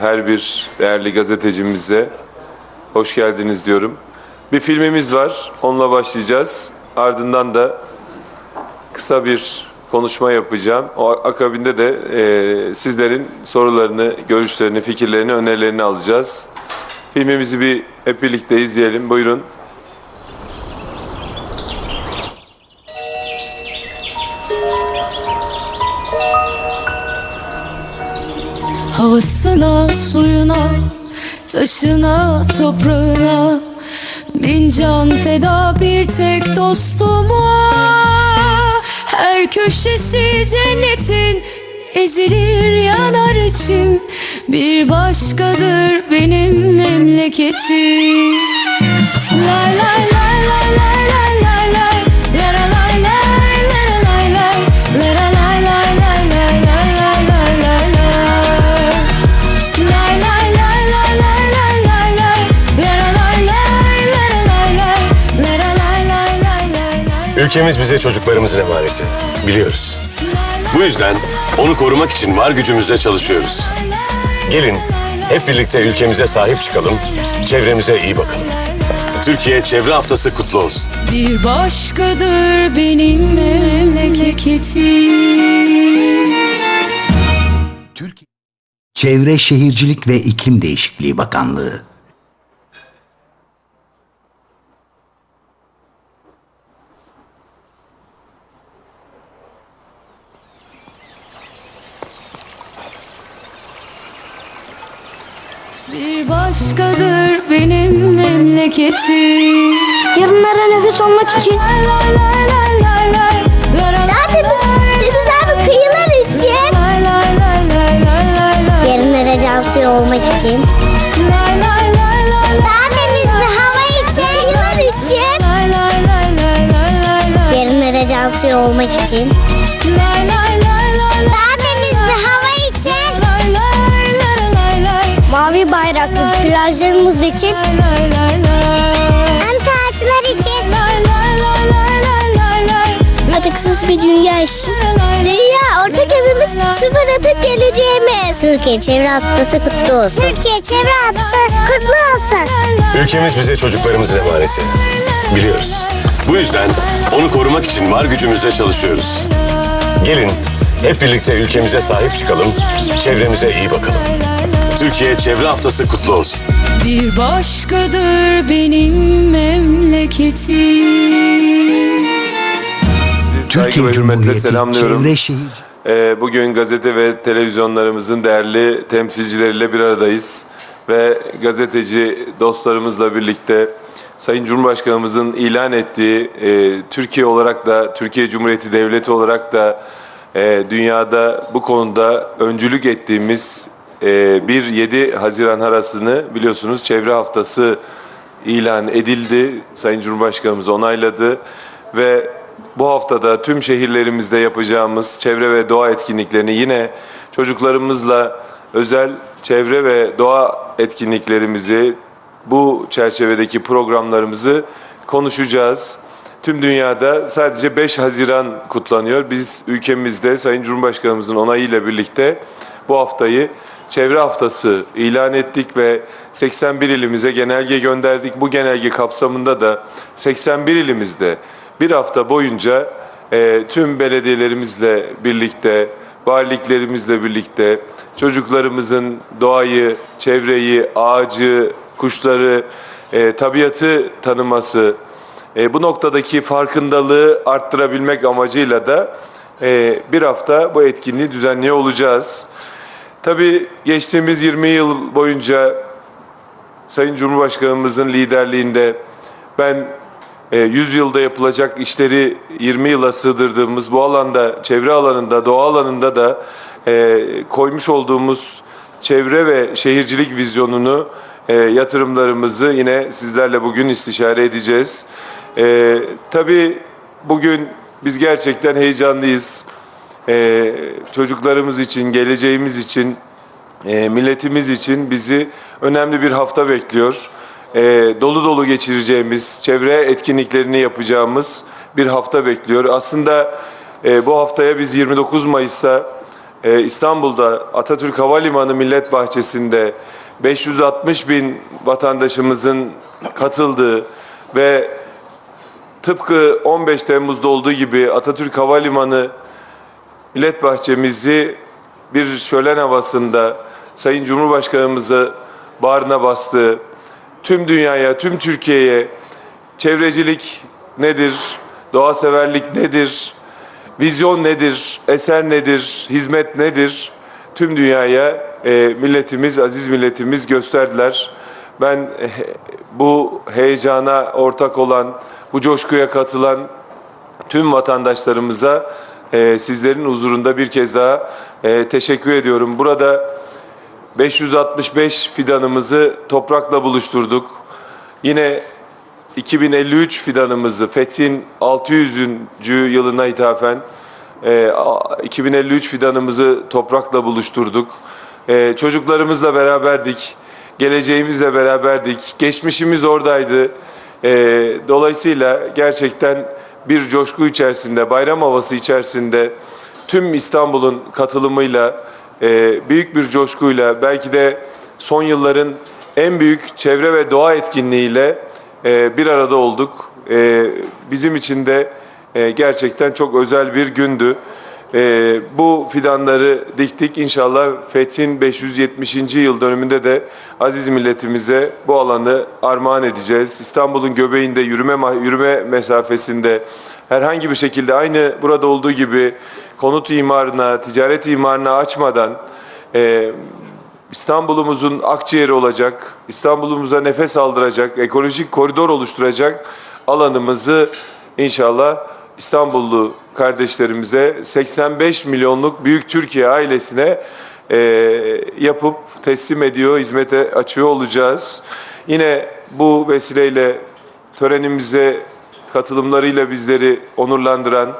her bir değerli gazetecimize hoş geldiniz diyorum. Bir filmimiz var, onunla başlayacağız. Ardından da kısa bir konuşma yapacağım. O akabinde de e, sizlerin sorularını, görüşlerini, fikirlerini, önerilerini alacağız. Filmimizi bir hep birlikte izleyelim. Buyurun. Havasına, suyuna, taşına, toprağına. Bin can feda bir tek dostuma. Her köşesi cennetin ezilir yanar içim. Bir başkadır benim memleketim. Lay lay lay lay lay Ülkemiz bize çocuklarımızın emaneti. Biliyoruz. Bu yüzden onu korumak için var gücümüzle çalışıyoruz. Gelin hep birlikte ülkemize sahip çıkalım, çevremize iyi bakalım. Türkiye Çevre Haftası kutlu olsun. Bir başkadır benim memleketim Türkiye Çevre Şehircilik ve İklim Değişikliği Bakanlığı Bir başkadır benim memleketim Yarınlara nefes olmak için Zaten biz, biz abi kıyılar için Yarınlara cansı olmak için Daha temizli hava için Kıyılar için Yarınlara cansı olmak için Lay lay Bayraklı plajlarımız için Anti ağaçlar için Atıksız bir dünya için Dünya ortak evimiz sıfır atık geleceğimiz Türkiye Çevre Haftası kutlu olsun Türkiye Çevre Haftası kutlu olsun Ülkemiz bize çocuklarımızın emaneti. Biliyoruz. Bu yüzden onu korumak için var gücümüzle çalışıyoruz. Gelin hep birlikte ülkemize sahip çıkalım, çevremize iyi bakalım. Türkiye Çevre Haftası kutlu olsun. Bir başkadır benim memleketim Türkiye Cumhuriyeti selamlıyorum. Çevre Şehir Ee, bugün gazete ve televizyonlarımızın değerli temsilcileriyle bir aradayız. Ve gazeteci dostlarımızla birlikte Sayın Cumhurbaşkanımızın ilan ettiği e, Türkiye olarak da, Türkiye Cumhuriyeti Devleti olarak da e, dünyada bu konuda öncülük ettiğimiz 1-7 Haziran arasını biliyorsunuz Çevre Haftası ilan edildi. Sayın Cumhurbaşkanımız onayladı ve bu haftada tüm şehirlerimizde yapacağımız çevre ve doğa etkinliklerini yine çocuklarımızla özel çevre ve doğa etkinliklerimizi bu çerçevedeki programlarımızı konuşacağız. Tüm dünyada sadece 5 Haziran kutlanıyor. Biz ülkemizde Sayın Cumhurbaşkanımızın onayıyla birlikte bu haftayı Çevre Haftası ilan ettik ve 81 ilimize genelge gönderdik. Bu genelge kapsamında da 81 ilimizde bir hafta boyunca e, tüm belediyelerimizle birlikte, valiliklerimizle birlikte çocuklarımızın doğayı, çevreyi, ağacı, kuşları, e, tabiatı tanıması, e, bu noktadaki farkındalığı arttırabilmek amacıyla da e, bir hafta bu etkinliği düzenliyor olacağız. Tabii geçtiğimiz 20 yıl boyunca Sayın Cumhurbaşkanımızın liderliğinde ben e, 100 yılda yapılacak işleri 20 yıla sığdırdığımız bu alanda, çevre alanında, doğa alanında da e, koymuş olduğumuz çevre ve şehircilik vizyonunu, e, yatırımlarımızı yine sizlerle bugün istişare edeceğiz. E, tabii bugün biz gerçekten heyecanlıyız. E, çocuklarımız için, geleceğimiz için, e, milletimiz için bizi önemli bir hafta bekliyor. E, dolu dolu geçireceğimiz, çevre etkinliklerini yapacağımız bir hafta bekliyor. Aslında e, bu haftaya biz 29 Mayıs'ta e, İstanbul'da Atatürk Havalimanı Millet Bahçesi'nde 560 bin vatandaşımızın katıldığı ve tıpkı 15 Temmuz'da olduğu gibi Atatürk Havalimanı Millet Bahçemizi bir şölen havasında Sayın Cumhurbaşkanımızı bağrına bastığı, tüm dünyaya, tüm Türkiye'ye çevrecilik nedir, doğaseverlik nedir, vizyon nedir, eser nedir, hizmet nedir, tüm dünyaya e, milletimiz, aziz milletimiz gösterdiler. Ben e, bu heyecana ortak olan, bu coşkuya katılan tüm vatandaşlarımıza e, sizlerin huzurunda bir kez daha e, teşekkür ediyorum. Burada 565 fidanımızı toprakla buluşturduk. Yine 2053 fidanımızı Fethin 600. yılına ithafen e, a- 2053 fidanımızı toprakla buluşturduk. E, çocuklarımızla beraberdik. Geleceğimizle beraberdik. Geçmişimiz oradaydı. E, dolayısıyla gerçekten bir coşku içerisinde, bayram havası içerisinde tüm İstanbul'un katılımıyla, e, büyük bir coşkuyla, belki de son yılların en büyük çevre ve doğa etkinliğiyle e, bir arada olduk. E, bizim için de e, gerçekten çok özel bir gündü. E, bu fidanları diktik. İnşallah Fethin 570. yıl dönümünde de aziz milletimize bu alanı armağan edeceğiz. İstanbul'un göbeğinde yürüme yürüme mesafesinde herhangi bir şekilde aynı burada olduğu gibi konut imarına, ticaret imarına açmadan e, İstanbul'umuzun akciğeri olacak, İstanbul'umuza nefes aldıracak, ekolojik koridor oluşturacak alanımızı inşallah İstanbullu kardeşlerimize 85 milyonluk büyük Türkiye ailesine e, yapıp teslim ediyor, hizmete açıyor olacağız. Yine bu vesileyle törenimize katılımlarıyla bizleri onurlandıran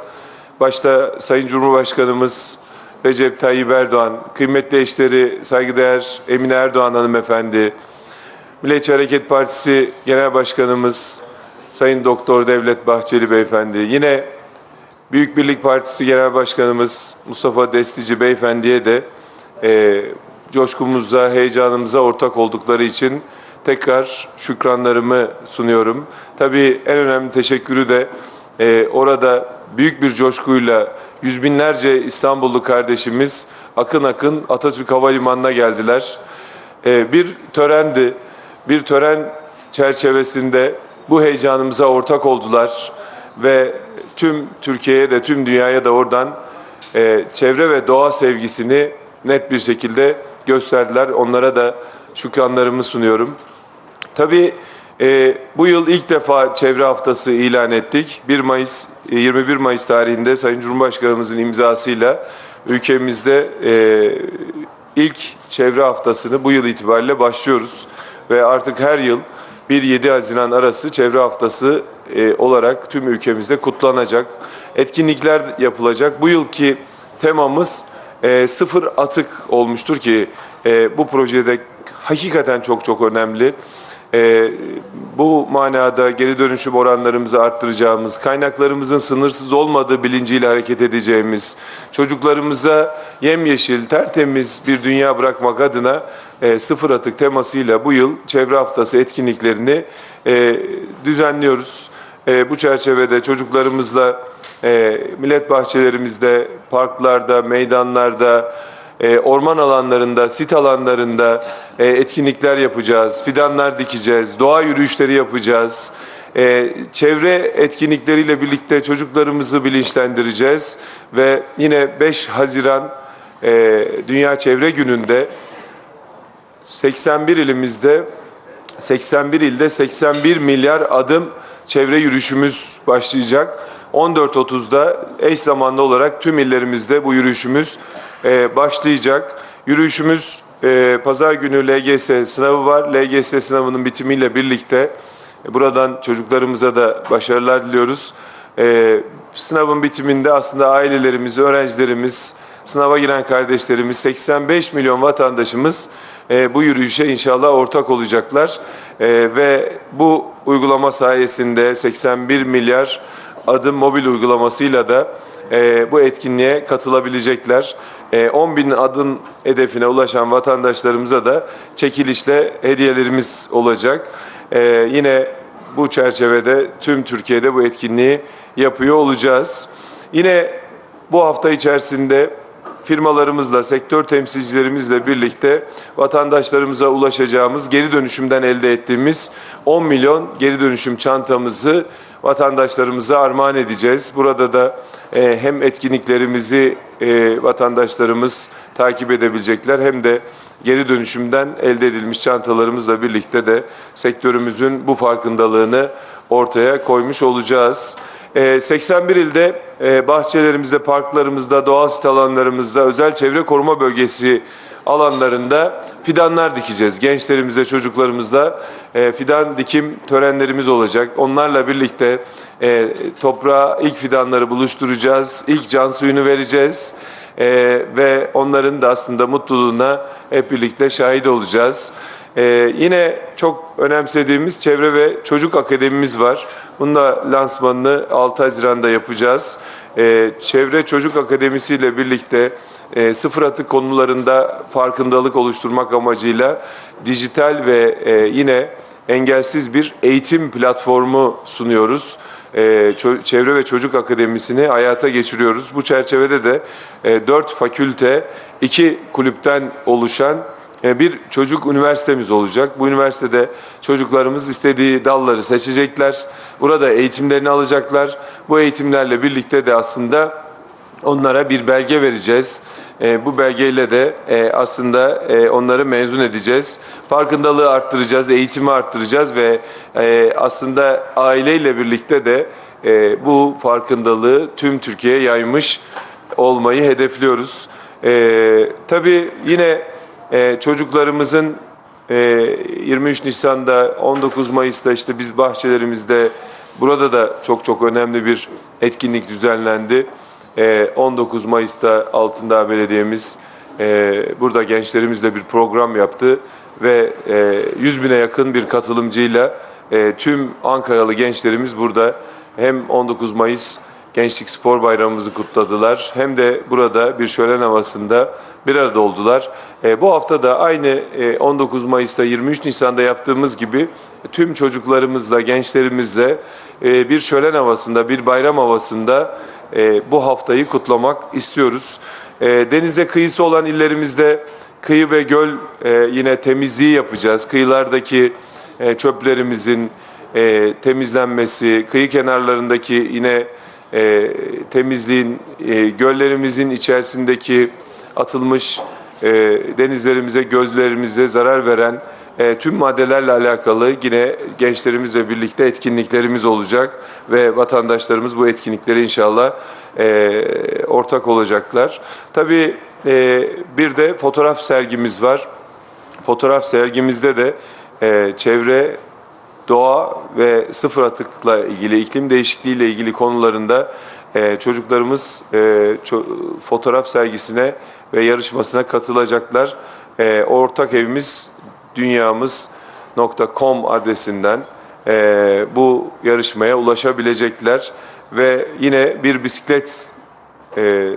başta Sayın Cumhurbaşkanımız Recep Tayyip Erdoğan, kıymetli eşleri saygıdeğer Emine Erdoğan hanımefendi, Milliyetçi Hareket Partisi Genel Başkanımız Sayın Doktor Devlet Bahçeli beyefendi, yine Büyük Birlik Partisi Genel Başkanımız Mustafa Destici beyefendiye de e, coşkumuza, heyecanımıza ortak oldukları için tekrar şükranlarımı sunuyorum. Tabii en önemli teşekkürü de e, orada büyük bir coşkuyla yüz binlerce İstanbullu kardeşimiz akın akın Atatürk Havalimanı'na geldiler. E, bir törendi, bir tören çerçevesinde bu heyecanımıza ortak oldular ve tüm Türkiye'ye de tüm dünyaya da oradan e, çevre ve doğa sevgisini net bir şekilde gösterdiler. Onlara da şükranlarımı sunuyorum. Tabii e, bu yıl ilk defa çevre haftası ilan ettik. 1 Mayıs, e, 21 Mayıs tarihinde Sayın Cumhurbaşkanımızın imzasıyla ülkemizde e, ilk çevre haftasını bu yıl itibariyle başlıyoruz. Ve artık her yıl 1-7 Haziran arası çevre haftası e, olarak tüm ülkemizde kutlanacak. Etkinlikler yapılacak. Bu yılki temamız e, sıfır atık olmuştur ki e, bu projede hakikaten çok çok önemli. E, bu manada geri dönüşüm oranlarımızı arttıracağımız, kaynaklarımızın sınırsız olmadığı bilinciyle hareket edeceğimiz, çocuklarımıza yemyeşil, tertemiz bir dünya bırakmak adına e, sıfır atık temasıyla bu yıl Çevre Haftası etkinliklerini e, düzenliyoruz. E, bu çerçevede çocuklarımızla e, millet bahçelerimizde, parklarda, meydanlarda, e, orman alanlarında, sit alanlarında e, etkinlikler yapacağız, fidanlar dikeceğiz, doğa yürüyüşleri yapacağız. E, çevre etkinlikleriyle birlikte çocuklarımızı bilinçlendireceğiz ve yine 5 Haziran Dünya Çevre Günü'nde 81 ilimizde 81 ilde 81 milyar adım çevre yürüyüşümüz başlayacak. 14.30'da eş zamanlı olarak tüm illerimizde bu yürüyüşümüz e, başlayacak. Yürüyüşümüz e, pazar günü LGS sınavı var. LGS sınavının bitimiyle birlikte e, buradan çocuklarımıza da başarılar diliyoruz. E, sınavın bitiminde aslında ailelerimiz, öğrencilerimiz, sınava giren kardeşlerimiz, 85 milyon vatandaşımız bu yürüyüşe inşallah ortak olacaklar. Ve bu uygulama sayesinde 81 milyar adım mobil uygulamasıyla da e, bu etkinliğe katılabilecekler. E, 10 bin adım hedefine ulaşan vatandaşlarımıza da çekilişle hediyelerimiz olacak. E, yine bu çerçevede tüm Türkiye'de bu etkinliği yapıyor olacağız. Yine bu hafta içerisinde firmalarımızla, sektör temsilcilerimizle birlikte vatandaşlarımıza ulaşacağımız geri dönüşümden elde ettiğimiz 10 milyon geri dönüşüm çantamızı vatandaşlarımıza armağan edeceğiz. Burada da e, hem etkinliklerimizi e, vatandaşlarımız takip edebilecekler hem de geri dönüşümden elde edilmiş çantalarımızla birlikte de sektörümüzün bu farkındalığını ortaya koymuş olacağız. Ee, 81 ilde e, bahçelerimizde, parklarımızda, doğal sit alanlarımızda, özel çevre koruma bölgesi alanlarında fidanlar dikeceğiz. Gençlerimize, çocuklarımızla e, fidan dikim törenlerimiz olacak. Onlarla birlikte e, toprağa ilk fidanları buluşturacağız, ilk can suyunu vereceğiz. E, ve onların da aslında mutluluğuna hep birlikte şahit olacağız. Ee, yine çok önemsediğimiz Çevre ve Çocuk Akademimiz var. Bunun da lansmanını 6 Haziran'da yapacağız. Ee, Çevre Çocuk Akademisi ile birlikte e, sıfır atık konularında farkındalık oluşturmak amacıyla dijital ve e, yine engelsiz bir eğitim platformu sunuyoruz. Ço- Çevre ve Çocuk Akademisi'ni hayata geçiriyoruz. Bu çerçevede de e, 4 fakülte, 2 kulüpten oluşan e, bir çocuk üniversitemiz olacak. Bu üniversitede çocuklarımız istediği dalları seçecekler. Burada eğitimlerini alacaklar. Bu eğitimlerle birlikte de aslında onlara bir belge vereceğiz. E, bu belgeyle de e, aslında e, onları mezun edeceğiz. Farkındalığı arttıracağız, eğitimi arttıracağız ve e, aslında aileyle birlikte de e, bu farkındalığı tüm Türkiye'ye yaymış olmayı hedefliyoruz. E, tabii yine e, çocuklarımızın e, 23 Nisan'da 19 Mayıs'ta işte biz bahçelerimizde burada da çok çok önemli bir etkinlik düzenlendi. E, 19 Mayıs'ta Altındağ Belediye'miz e, burada gençlerimizle bir program yaptı ve e, 100 bine yakın bir katılımcıyla e, tüm Ankaralı gençlerimiz burada hem 19 Mayıs Gençlik Spor Bayramımızı kutladılar. Hem de burada bir şölen havasında bir arada oldular. E, bu hafta da aynı e, 19 Mayıs'ta 23 Nisan'da yaptığımız gibi tüm çocuklarımızla, gençlerimizle e, bir şölen havasında, bir bayram havasında e, bu haftayı kutlamak istiyoruz. E, denize kıyısı olan illerimizde kıyı ve göl e, yine temizliği yapacağız. Kıyılardaki e, çöplerimizin e, temizlenmesi, kıyı kenarlarındaki yine e, temizliğin, e, göllerimizin içerisindeki atılmış e, denizlerimize, gözlerimize zarar veren e, tüm maddelerle alakalı yine gençlerimizle birlikte etkinliklerimiz olacak ve vatandaşlarımız bu etkinliklere inşallah e, ortak olacaklar. Tabii e, bir de fotoğraf sergimiz var. Fotoğraf sergimizde de e, çevre doğa ve sıfır atıkla ilgili, iklim değişikliğiyle ilgili konularında e, çocuklarımız e, ço- fotoğraf sergisine ve yarışmasına katılacaklar. E, ortak evimiz dünyamız.com adresinden e, bu yarışmaya ulaşabilecekler ve yine bir bisiklet e,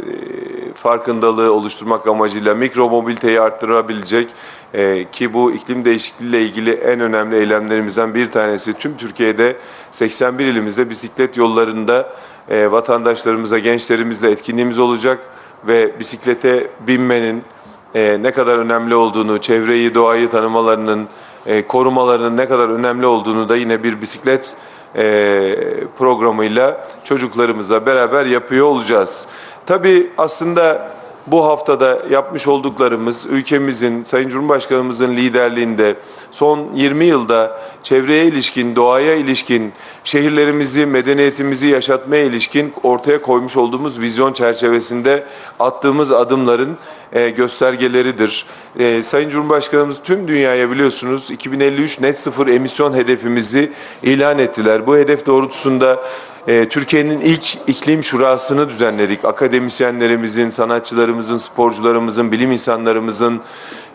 farkındalığı oluşturmak amacıyla mikro mobiliteyi arttırabilecek e, ki bu iklim değişikliği ile ilgili en önemli eylemlerimizden bir tanesi. Tüm Türkiye'de 81 ilimizde bisiklet yollarında e, vatandaşlarımıza, gençlerimizle etkinliğimiz olacak ve bisiklete binmenin e, ne kadar önemli olduğunu, çevreyi, doğayı tanımalarının, e, korumalarının ne kadar önemli olduğunu da yine bir bisiklet e, programıyla çocuklarımızla beraber yapıyor olacağız. Tabii aslında bu haftada yapmış olduklarımız ülkemizin, Sayın Cumhurbaşkanımızın liderliğinde son 20 yılda çevreye ilişkin, doğaya ilişkin, şehirlerimizi, medeniyetimizi yaşatmaya ilişkin ortaya koymuş olduğumuz vizyon çerçevesinde attığımız adımların e, göstergeleridir. E, Sayın Cumhurbaşkanımız tüm dünyaya biliyorsunuz 2053 net sıfır emisyon hedefimizi ilan ettiler. Bu hedef doğrultusunda e, Türkiye'nin ilk iklim şurasını düzenledik. Akademisyenlerimizin, sanatçılarımızın, sporcularımızın, bilim insanlarımızın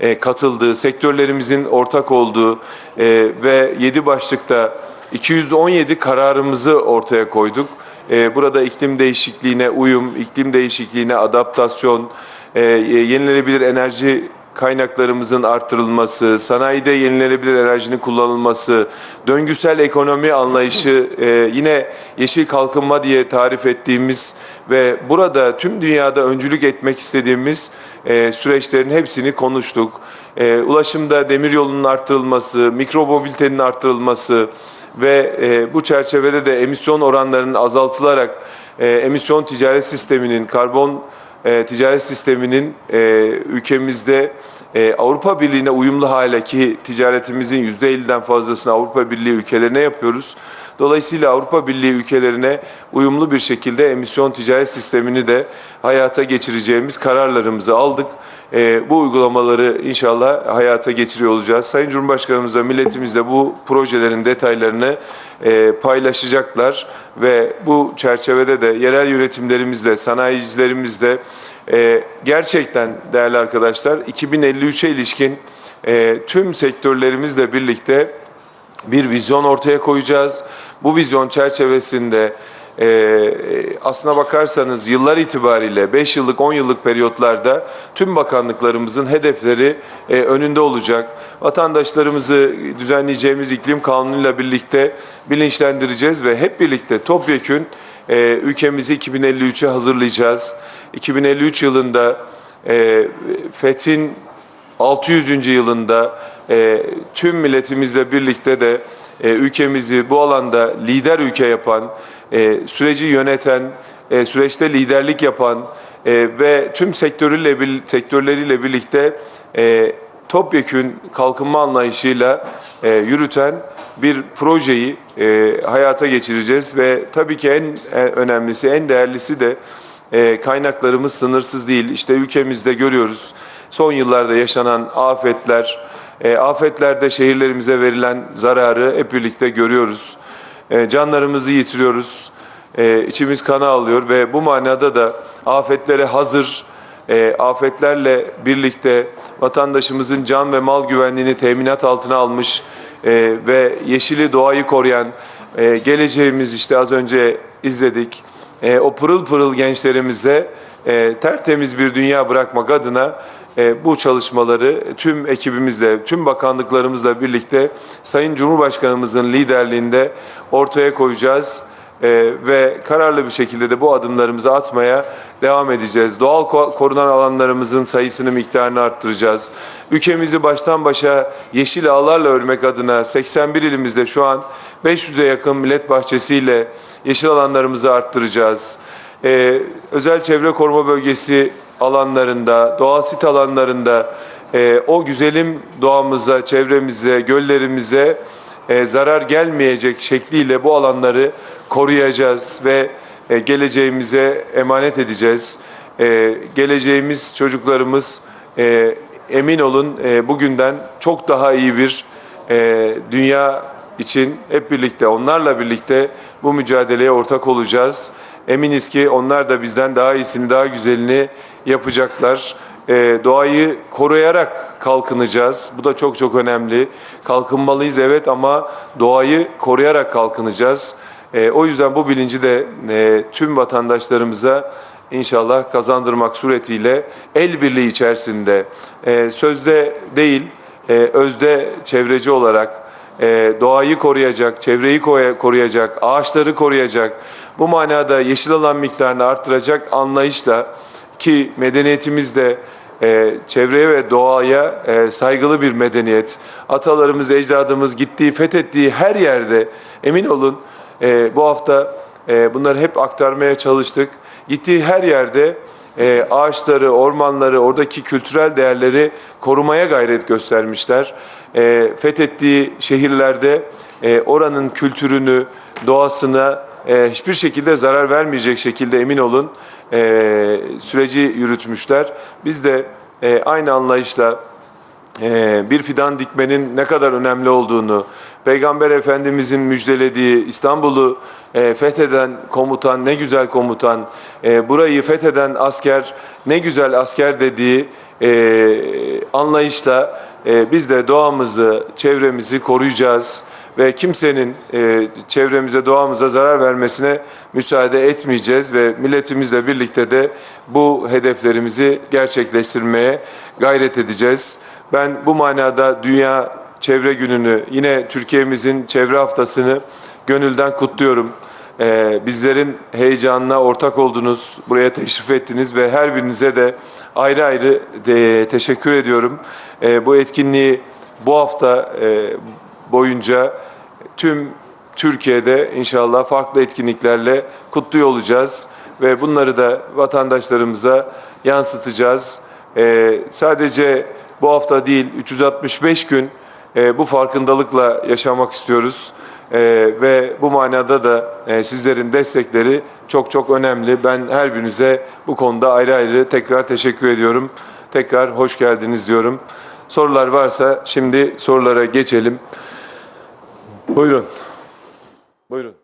e, katıldığı, sektörlerimizin ortak olduğu e, ve 7 başlıkta 217 kararımızı ortaya koyduk. E, burada iklim değişikliğine uyum, iklim değişikliğine adaptasyon, e, yenilenebilir enerji kaynaklarımızın artırılması, sanayide yenilenebilir enerjinin kullanılması, döngüsel ekonomi anlayışı, e, yine yeşil kalkınma diye tarif ettiğimiz ve burada tüm dünyada öncülük etmek istediğimiz e, süreçlerin hepsini konuştuk. E, ulaşımda demiryolunun artırılması, mikromobilitenin artırılması ve e, bu çerçevede de emisyon oranlarının azaltılarak e, emisyon ticaret sisteminin, karbon e, ticaret sisteminin e, ülkemizde e, Avrupa Birliği'ne uyumlu hale ki ticaretimizin %50'den fazlasını Avrupa Birliği ülkelerine yapıyoruz. Dolayısıyla Avrupa Birliği ülkelerine uyumlu bir şekilde emisyon ticaret sistemini de hayata geçireceğimiz kararlarımızı aldık. E, bu uygulamaları inşallah hayata geçiriyor olacağız. Sayın Cumhurbaşkanımızla milletimizle bu projelerin detaylarını e, paylaşacaklar ve bu çerçevede de yerel yönetimlerimizle, sanayicilerimizle e, gerçekten değerli arkadaşlar 2053'e ilişkin e, tüm sektörlerimizle birlikte bir vizyon ortaya koyacağız. Bu vizyon çerçevesinde e, aslına bakarsanız yıllar itibariyle 5 yıllık 10 yıllık periyotlarda tüm bakanlıklarımızın hedefleri e, önünde olacak. Vatandaşlarımızı düzenleyeceğimiz iklim kanunuyla birlikte bilinçlendireceğiz ve hep birlikte topyekün e, ülkemizi 2053'e hazırlayacağız. 2053 yılında e, FET'in 600. yılında e, tüm milletimizle birlikte de e, ülkemizi bu alanda lider ülke yapan, e, süreci yöneten, e, süreçte liderlik yapan e, ve tüm sektörüyle bir- sektörleriyle birlikte e, topyekün kalkınma anlayışıyla e, yürüten bir projeyi e, hayata geçireceğiz ve tabii ki en e, önemlisi, en değerlisi de e, kaynaklarımız sınırsız değil. İşte ülkemizde görüyoruz son yıllarda yaşanan afetler, e, afetlerde şehirlerimize verilen zararı hep birlikte görüyoruz. E, canlarımızı yitiriyoruz, e, içimiz kana alıyor ve bu manada da afetlere hazır, e, afetlerle birlikte vatandaşımızın can ve mal güvenliğini teminat altına almış e, ve yeşili doğayı koruyan e, geleceğimiz işte az önce izledik. E, o pırıl pırıl gençlerimize e, tertemiz bir dünya bırakmak adına e, bu çalışmaları tüm ekibimizle, tüm bakanlıklarımızla birlikte Sayın Cumhurbaşkanımızın liderliğinde ortaya koyacağız. Ee, ve kararlı bir şekilde de bu adımlarımızı atmaya devam edeceğiz. Doğal ko- korunan alanlarımızın sayısını miktarını arttıracağız. Ülkemizi baştan başa yeşil ağlarla örmek adına 81 ilimizde şu an 500'e yakın millet bahçesiyle yeşil alanlarımızı arttıracağız. Ee, özel çevre koruma bölgesi alanlarında, doğal sit alanlarında e, o güzelim doğamıza, çevremize, göllerimize e, zarar gelmeyecek şekliyle bu alanları koruyacağız ve e, geleceğimize emanet edeceğiz. E, geleceğimiz çocuklarımız e, emin olun e, bugünden çok daha iyi bir e, dünya için hep birlikte onlarla birlikte bu mücadeleye ortak olacağız. Eminiz ki onlar da bizden daha iyisini, daha güzelini yapacaklar. Ee, doğayı koruyarak kalkınacağız. Bu da çok çok önemli. Kalkınmalıyız evet ama doğayı koruyarak kalkınacağız. Ee, o yüzden bu bilinci de e, tüm vatandaşlarımıza inşallah kazandırmak suretiyle el birliği içerisinde e, sözde değil, e, özde çevreci olarak e, doğayı koruyacak, çevreyi koruyacak, ağaçları koruyacak, bu manada yeşil alan miktarını arttıracak anlayışla ki medeniyetimiz de e, çevreye ve doğaya e, saygılı bir medeniyet. Atalarımız, ecdadımız gittiği, fethettiği her yerde emin olun e, bu hafta e, bunları hep aktarmaya çalıştık. Gittiği her yerde e, ağaçları, ormanları, oradaki kültürel değerleri korumaya gayret göstermişler. E, fethettiği şehirlerde e, oranın kültürünü, doğasına e, hiçbir şekilde zarar vermeyecek şekilde emin olun e, süreci yürütmüşler. Biz de e, aynı anlayışla e, bir fidan dikmenin ne kadar önemli olduğunu, Peygamber Efendimizin müjdelediği İstanbul'u e, fetheden komutan ne güzel komutan, e, burayı fetheden asker ne güzel asker dediği e, anlayışla e, biz de doğamızı, çevremizi koruyacağız ve kimsenin e, çevremize, doğamıza zarar vermesine müsaade etmeyeceğiz ve milletimizle birlikte de bu hedeflerimizi gerçekleştirmeye gayret edeceğiz. Ben bu manada Dünya Çevre Günü'nü, yine Türkiye'mizin çevre haftasını gönülden kutluyorum. Ee, bizlerin heyecanına ortak oldunuz, buraya teşrif ettiniz ve her birinize de ayrı ayrı de teşekkür ediyorum. Ee, bu etkinliği bu hafta e, boyunca tüm Türkiye'de inşallah farklı etkinliklerle kutluyor olacağız ve bunları da vatandaşlarımıza yansıtacağız. Ee, sadece bu hafta değil 365 gün e, bu farkındalıkla yaşamak istiyoruz. E, ve bu manada da e, sizlerin destekleri çok çok önemli. Ben her birinize bu konuda ayrı ayrı tekrar teşekkür ediyorum. Tekrar hoş geldiniz diyorum. Sorular varsa şimdi sorulara geçelim. Buyurun. Buyurun.